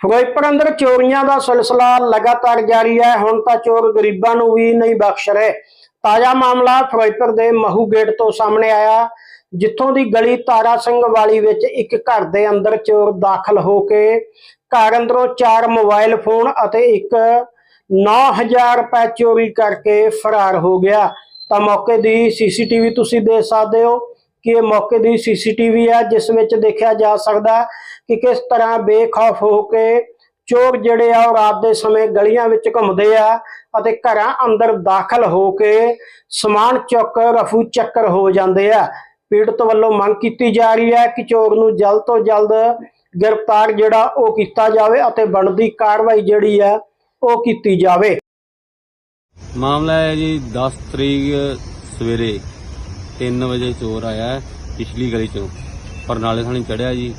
ਫਿਰੋਜ਼ਪੁਰ ਅੰਦਰ ਚੋਰੀਆਂ ਦਾ ਸਿਲਸਿਲਾ ਲਗਾਤਾਰ ਜਾਰੀ ਹੈ। ਹੁਣ ਤਾਂ ਚੋਰ ਗਰੀਬਾਂ ਨੂੰ ਵੀ ਨਹੀਂ ਬਖਸ਼ ਰਹੇ। ਤਾਜ਼ਾ ਮਾਮਲਾ ਫਿਰੋਜ਼ਪੁਰ ਦੇ ਮਹੂ ਗੇਟ ਤੋਂ ਸਾਹਮਣੇ ਆਇਆ, ਜਿੱਥੋਂ ਦੀ ਗਲੀ ਤਾਰਾ ਸਿੰਘ ਵਾਲੀ ਵਿੱਚ ਇੱਕ ਘਰ ਦੇ ਅੰਦਰ ਚੋਰ ਦਾਖਲ ਹੋ ਕੇ ਘਰ ਅੰਦਰੋਂ ਚਾਰ ਮੋਬਾਈਲ ਫੋਨ ਅਤੇ ਇੱਕ 9000 ਰੁਪਏ ਚੋਰੀ ਕਰਕੇ ਫਰਾਰ ਹੋ ਗਿਆ। ਤਾਂ ਮੌਕੇ ਦੀ ਸੀਸੀਟੀਵੀ ਤੁਸੀਂ ਦੇਖ ਸਕਦੇ ਹੋ ਕਿ ਇਹ ਮੌਕੇ ਦੀ ਸੀਸੀਟੀਵੀ ਹੈ, ਜਿਸ ਵਿੱਚ ਦੇਖਿਆ ਜਾ ਸਕਦਾ ਕਿ ਕਿਸ ਤਰ੍ਹਾਂ ਬੇਖੌਫ ਹੋ ਕੇ ਚੋਰ ਜਿਹੜੇ ਆ ਉਹ ਰਾਤ ਦੇ ਸਮੇਂ ਗਲੀਆਂ ਵਿੱਚ ਘੁੰਮਦੇ ਆ ਅਤੇ ਘਰਾਂ ਅੰਦਰ ਦਾਖਲ ਹੋ ਕੇ ਸਮਾਨ ਚੁੱਕ, ਰਫੂ ਚੱਕਰ ਹੋ ਜਾਂਦੇ ਆ। ਪੀੜਤ ਵੱਲੋਂ ਮੰਗ ਕੀਤੀ ਜਾ ਰਹੀ ਹੈ ਕਿ ਚੋਰ ਨੂੰ ਜਲਦ ਤੋਂ ਜਲਦ ਗ੍ਰਿਫਤਾਰ ਜਿਹੜਾ ਉਹ ਕੀਤਾ ਜਾਵੇ ਅਤੇ ਬਣਦੀ ਕਾਰਵਾਈ ਜਿਹੜੀ ਹੈ ਉਹ ਕੀਤੀ ਜਾਵੇ। ਮਾਮਲਾ ਹੈ ਜੀ 10 ਤਰੀਕ ਸਵੇਰੇ 3 ਵਜੇ ਚੋਰ ਆਇਆ ਪਿਛਲੀ ਗਲੀ ਚੋਂ। ਪਰਨਾਲੇ ਥਾਣੀ ਚੜਿਆ ਜੀ।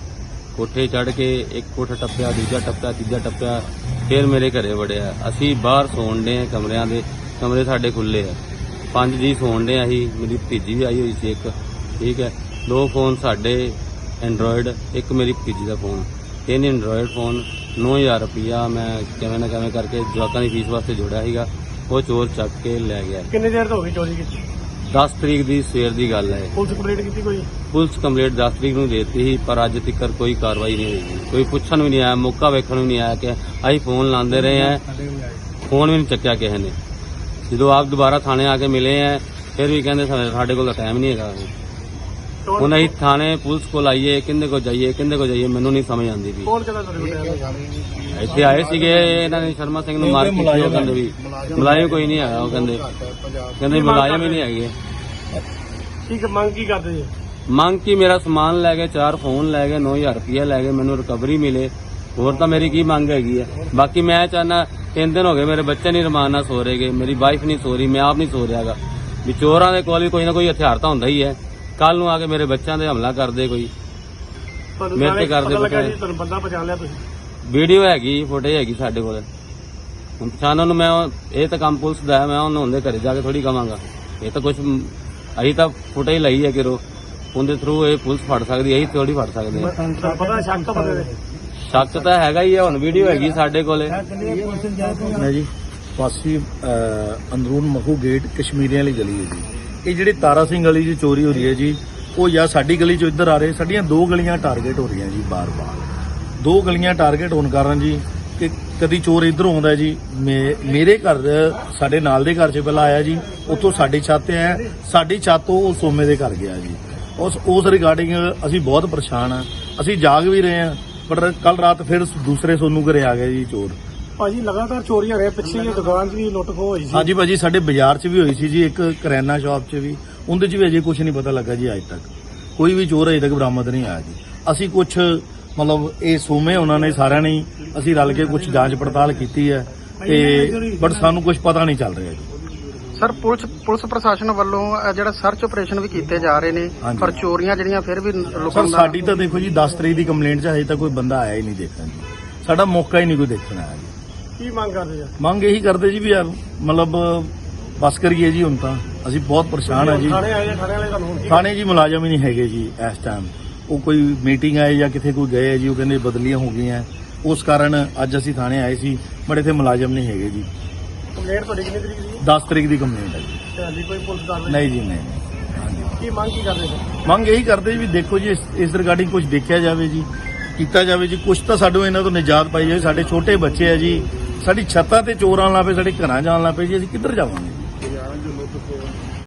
ਕੋਠੇ ਚੜ ਕੇ ਇੱਕ ਕੋਠਾ ਟੱਪਿਆ, ਦੂਜਾ ਟੱਪਿਆ, ਤੀਜਾ ਟੱਪਿਆ, ਫਿਰ ਮੇਰੇ ਘਰੇ ਵੜਿਆ। ਅਸੀਂ ਬਾਹਰ ਸੌਣ ਦੇ ਕਮਰਿਆਂ ਦੇ, ਕਮਰੇ ਸਾਡੇ ਖੁੱਲੇ ਆ। ਪੰਜ ਜੀ ਸੌਣ ਦੇ ਅਸੀਂ, ਮੇਰੀ ਭਤੀਜੀ ਵੀ ਆਈ ਹੋਈ ਸੀ ਇੱਕ, ਠੀਕ ਹੈ। ਦੋ ਫੋਨ ਸਾਡੇ ਐਂਡਰੋਇਡ ਇੱਕ ਮੇਰੀ ਭਤੀਜੀ ਦਾ ਫੋਨ। ਤਿੰਨ ਐਂਡਰੋਇਡ ਫੋਨ 9000 ਰੁਪਇਆ ਮੈਂ ਕਿਵੇਂ ਨਾ ਕਿਵੇਂ ਕਰਕੇ ਜਵਾਕਾਂ ਦੀ ਫੀਸ ਵਾਸਤੇ ਜੋੜਿਆ ਸੀਗਾ। ਉਹ ਚੋਰ ਚੱਕ ਕੇ ਲੈ ਗਿਆ। ਕਿੰਨੇ ਦੇਰ ਤੋਂ ਹੋ ਗਈ ਚੋਰੀ ਕੀਤੀ? 10 ਤਰੀਕ ਦੀ ਸਵੇਰ ਦੀ ਗੱਲ ਹੈ। ਪੁਲਿਸ ਕੰਪਲੀਟ ਕੀਤੀ ਕੋਈ? ਪੁਲਿਸ ਕੰਪਲੀਟ 10 ਤਰੀਕ ਨੂੰ ਦੇਤੀ ਸੀ ਪਰ ਅੱਜ ਤੱਕ ਕੋਈ ਕਾਰਵਾਈ ਨਹੀਂ ਹੋਈ। ਕੋਈ ਪੁੱਛਣ ਵੀ ਨਹੀਂ ਆਇਆ ਮੌਕਾ ਵੇਖਣ ਵੀ ਨਹੀਂ ਆਇਆ ਕਿ ਅਸੀਂ ਫੋਨ ਲਾਉਂਦੇ ਰਹੇ ਆ ਫੋਨ ਵੀ ਨਹੀਂ ਚੱਕਿਆ ਕਿਸੇ ਨੇ। ਜਦੋਂ ਆਪ ਦੁਬਾਰਾ ਥਾਣੇ ਆ ਕੇ ਮਿਲੇ ਆ ਫਿਰ ਵੀ ਕਹਿੰਦੇ ਸਾਡੇ ਕੋਲ ਤਾਂ ਟਾਈਮ ਨਹੀਂ ਹੈਗਾ। ਹੁਣ ਅਸੀਂ ਥਾਣੇ ਪੁਲਿਸ ਕੋਲ ਆਈਏ ਕਿੰਦੇ ਕੋਲ ਜਾਈਏ ਕਿੰਦੇ ਕੋਲ ਜਾਈਏ ਮੈਨੂੰ ਨਹੀਂ ਸਮਝ ਆਉਂਦੀ ਵੀ। ਕਹਿੰਦਾ ਇੱਥੇ ਆਏ ਸੀਗੇ ਇਹਨਾਂ ਨੇ ਸ਼ਰਮਾ ਸਿੰਘ ਨੂੰ ਮਾਰ ਕੀਤੀ ਉਹ ਕਹਿੰਦੇ ਵੀ? ਮੁਲਾਜ਼ਮ ਕੋਈ ਨਹੀਂ ਆਇਆ ਉਹ ਕਹਿੰਦੇ। ਕਹਿੰਦੇ ਮੁਲਾਜ਼ਮ ਹੀ ਨਹੀਂ ਹੈਗੇ। ਠੀਕ ਮੰਗ ਕੀ ਕਰਦੇ ਜੀ? ਮੰਗ ਕੀ ਮੇਰਾ ਸਮਾਨ ਲੈ ਗਏ ਚਾਰ ਫੋਨ ਲੈ ਗਏ 9000 ਰੁਪਏ ਲੈ ਗਏ ਮੈਨੂੰ ਰਿਕਵਰੀ ਮਿਲੇ। ਹੋਰ ਤਾਂ ਮੇਰੀ ਕੀ ਮੰਗ ਹੈਗੀ ਹੈ? ਬਾਕੀ ਮੈਂ ਚਾਹਨਾ ਤਿੰਨ ਦਿਨ ਹੋ ਗਏ ਮੇਰੇ ਬੱਚੇ ਨਹੀਂ ਰਮਾਨ ਨਾਲ ਸੋ ਰਹੇਗੇ ਮੇਰੀ ਵਾਈਫ ਨਹੀਂ ਸੋ ਰਹੀ ਮੈਂ ਆਪ ਨਹੀਂ ਸੋ ਰਿਹਾਗਾ। ਵੀ ਚੋਰਾਂ ਦੇ ਕੋਲ ਵੀ ਕੋਈ ਨਾ ਕੋਈ ਹਥਿਆਰ ਤਾਂ ਹੁੰਦਾ ਹੀ ਹੈ। ਕੱਲ ਨੂੰ ਆ ਕੇ ਮੇਰੇ ਬੱਚਿਆਂ ਦੇ ਹਮਲਾ ਕਰਦੇ ਕੋਈ। ਤੁਹਾਨੂੰ ਮੇਰੇ ਤੇ ਕਰਦੇ ਪਤਾ ਲੱਗਾ ਪਤਾ ਜੀ ਤੁਹਾਨੂੰ ਬੰਦਾ ਪਛਾਣ ਲਿਆ ਤੁਸੀਂ। ਵੀਡੀਓ ਹੈਗੀ ਫੁਟੇਜ ਹੈਗੀ ਸਾਡੇ ਕੋਲ। ਹੁਣ ਪਛਾਣਨ ਨੂੰ ਮੈਂ ਉਹ- ਇਹ ਤਾਂ ਕੰਮ ਪੁਲਿਸ ਦਾ ਹੈ ਮੈਂ ਉਹਨਾਂ ਦੇ ਘਰੇ ਜਾ ਕੇ ਥੋੜੀ ਕਵਾਂਗਾ। ਇਹ ਤਾਂ ਕੁਝ ਅਸੀਂ ਤਾਂ ਫੁਟੇਜ ਲਈ ਹੈ ਕਿਰੋ ਉਹਦੇ ਥਰੂ ਇਹ ਪੁਲਿਸ ਫੜ ਸਕਦੀ ਹੈ ਅਸੀਂ ਥੋੜੀ ਫੜ ਸਕਦੇ ਹਾਂ। ਤੁਹਾਨੂੰ ਪਤਾ ਸ਼ੱਕ ਤਾਂ ਬੰਦੇ ਦੇ ਸ਼ੱਕ ਤਾਂ ਹੈਗਾ ਹੀ ਹੈ ਹੁਣ ਵੀਡੀਓ ਹੈਗੀ ਸਾਡੇ ਕੋਲੇ। ਹੈ ਜੀ ਪਾਸੀ ਅਹ, ਅੰਦਰੂਨ ਮਹੂ ਗੇਟ ਕਸ਼ਮੀਰੀਆਂ ਵਾਲੀ ਗਲੀ ਹੈ ਜੀ। ਇਹ ਜਿਹੜੀ ਤਾਰਾ ਸਿੰਘ ਗਲੀ 'ਚ ਚੋਰੀ ਹੋ ਰਹੀ ਹੈ ਜੀ, ਉਹ ਜਾਂ ਸਾਡੀ ਗਲੀ 'ਚੋਂ ਇੱਧਰ ਆ ਰਹੇ, ਸਾਡੀਆਂ ਦੋ ਗਲੀਆਂ ਟਾਰਗੇਟ ਹੋ ਰਹੀਆਂ ਜੀ ਬਾਰ-ਬਾਰ। ਦੋ ਗਲੀਆਂ ਟਾਰਗੇਟ ਹੋਣ ਕਾਰਨ ਜੀ ਕਿ ਕਦੀ ਚੋਰ ਇੱਧਰੋਂ ਆਉਂਦਾ ਜੀ, ਮੇ- ਮੇਰੇ ਘਰ, ਸਾਡੇ ਨਾਲ ਦੇ ਘਰ 'ਚ ਪਹਿਲਾਂ ਆਇਆ ਜੀ, ਉੱਥੋਂ ਸਾਡੀ ਛੱਤ ਤੇ ਆਇਆ, ਸਾਡੀ ਛੱਤ ਤੋਂ ਉਹ ਸੋਮੇ ਦੇ ਘਰ ਗਿਆ ਜੀ। ਉਸ ਉਸ ਰਿਗਾਰਡਿੰਗ ਅਸੀਂ ਬਹੁਤ ਪਰੇਸ਼ਾਨ ਆ ਅਸੀਂ ਜਾਗ ਵੀ ਰਹੇ ਆ ਪਰ ਕੱਲ ਰਾਤ ਫਿਰ ਦੂਸਰੇ ਸੋਨੂ ਘਰੇ ਆ ਗਏ ਜੀ ਚੋਰ। ਭਾਜੀ ਲਗਾਤਾਰ ਚੋਰੀਆਂ ਰਹੇ ਪਿੱਛੇ ਇਹ ਦੁਕਾਨ 'ਚ ਵੀ ਲੁੱਟ ਖੋਹ ਹੋਈ ਸੀ। ਹਾਂਜੀ ਭਾਜੀ ਸਾਡੇ ਬਾਜ਼ਾਰ 'ਚ ਵੀ ਹੋਈ ਸੀ ਜੀ ਇੱਕ ਕਰਿਆਨਾ ਸ਼ਾਪ 'ਚ ਵੀ। ਉਹਦੇ 'ਚ ਵੀ ਅਜੇ ਕੁਝ ਨਹੀਂ ਪਤਾ ਲੱਗਾ ਜੀ ਅੱਜ ਤੱਕ। ਕੋਈ ਵੀ ਚੋਰ ਅਜੇ ਤੱਕ ਬਰਾਮਦ ਨਹੀਂ ਆਇਆ ਜੀ। ਅਸੀਂ ਕੁਝ ਮਤਲਬ ਇਹ ਸੋਮੇ ਉਹਨਾਂ ਨੇ ਸਾਰਿਆਂ ਨੇ ਅਸੀਂ ਰਲ ਕੇ ਕੁਝ ਜਾਂਚ ਪੜਤਾਲ ਕੀਤੀ ਹੈ ਤੇ ਬਟ ਸਾਨੂੰ ਕੁਝ ਪਤਾ ਨਹੀਂ ਚੱਲ ਰਿਹਾ ਜੀ। ਸਰ ਪੁਲਿਸ ਪੁਲਿਸ ਪ੍ਰਸ਼ਾਸਨ ਵੱਲੋਂ ਅਹ, ਜਿਹੜਾ ਸਰਚ ਆਪਰੇਸ਼ਨ ਵੀ ਕੀਤੇ ਜਾ ਰਹੇ ਨੇ ਹਾਂਜੀ। ਪਰ ਚੋਰੀਆਂ ਜਿਹੜੀਆਂ ਫਿਰ ਵੀ ਸਰ ਲੋਕਾਂ ਦਾ ਸਾਡੀ ਤਾਂ ਦੇਖੋ ਜੀ 10 ਤਰੀਕ ਦੀ ਕੰਪਲੇਂਟ 'ਚ ਹਜੇ ਤੱਕ ਕੋਈ ਬੰਦਾ ਆਇਆ ਹੀ ਨਹੀਂ ਦੇਖਣ ਜੀ। ਸਾਡਾ ਮੌਕਾ ਹੀ ਨਹੀਂ ਕੋਈ ਦੇਖਣ ਆਇਆ ਜੀ। ਕੀ ਮੰਗ ਕਰਦੇ ਜੀ? ਮੰਗ ਇਹੀ ਕਰਦੇ ਜੀ ਵੀ ਯਾਰ ਮਤਲਬ ਬਸ ਕਰੀਏ ਜੀ ਹੁਣ ਤਾਂ। ਅਸੀਂ ਬਹੁਤ ਪਰੇਸ਼ਾਨ ਆ ਜੀ। ਥਾਣੇ ਆਏ ਥਾਣੇ ਵਾਲੇ ਤੁਹਾਨੂੰ ਹੁਣ ਕੀ ਥਾਣੇ ਜੀ ਮੁਲਾਜ਼ਮ ਹੀ ਨਹੀਂ ਹੈਗੇ ਜੀ ਇਸ ਟਾਈਮ ਉਹ ਕੋਈ ਮੀਟਿੰਗ ਆਏ ਜਾਂ ਕਿਤੇ ਕੋਈ ਗਏ ਆ ਜੀ ਉਹ ਕਹਿੰਦੇ ਬਦਲੀਆਂ ਹੋ ਗਈਆਂ। ਉਸ ਕਾਰਨ ਅੱਜ ਅਸੀਂ ਥਾਣੇ ਆਏ ਸੀ ਬਟ ਇੱਥੇ ਮੁਲਾਜ਼ਮ ਨਹੀਂ ਹੈਗੇ ਜੀ। ਕੰਪਲੇਂਟ ਤੁਹਾਡੀ ਕਿੰਨੀ ਤਰੀਕ ਦੀ? 10 ਤਰੀਕ ਦੀ ਕੰਪਲੇਂਟ ਹੈ ਜੀ। ਤੇ ਹਾਲੀ ਕੋਈ ਪੁਲਿਸ ਦਾ ਨਹੀਂ ਜੀ ਨਹੀਂ ਕੀ ਮੰਗ ਕੀ ਕਰਦੇ ਜੀ ਮੰਗ ਇਹੀ ਕਰਦੇ ਜੀ ਵੀ ਦੇਖੋ ਜੀ ਇਸ- ਇਸ ਰਿਗਾਰਡਿੰਗ ਕੁਝ ਦੇਖਿਆ ਜਾਵੇ ਜੀ ਕੀਤਾ ਜਾਵੇ ਜੀ। ਕੁਝ ਤਾਂ ਸਾਨੂੰ ਇਹਨਾਂ ਤੋਂ ਨਿਜਾਤ ਪਾਈ ਜਾਵੇ ਸਾਡੇ ਛੋਟੇ ਬੱਚੇ ਆ ਜੀ। ਸਾਡੀ ਛੱਤਾਂ ਤੇ ਚੋਰ ਆਉਣ ਲੱਗ ਪਏ ਸਾਡੇ ਘਰਾਂ ਜਾਣ ਲੱਗ ਪਏ ਜੀ, ਅਸੀਂ ਕਿੱਧਰ ਜਾਵਾਂਗੇ?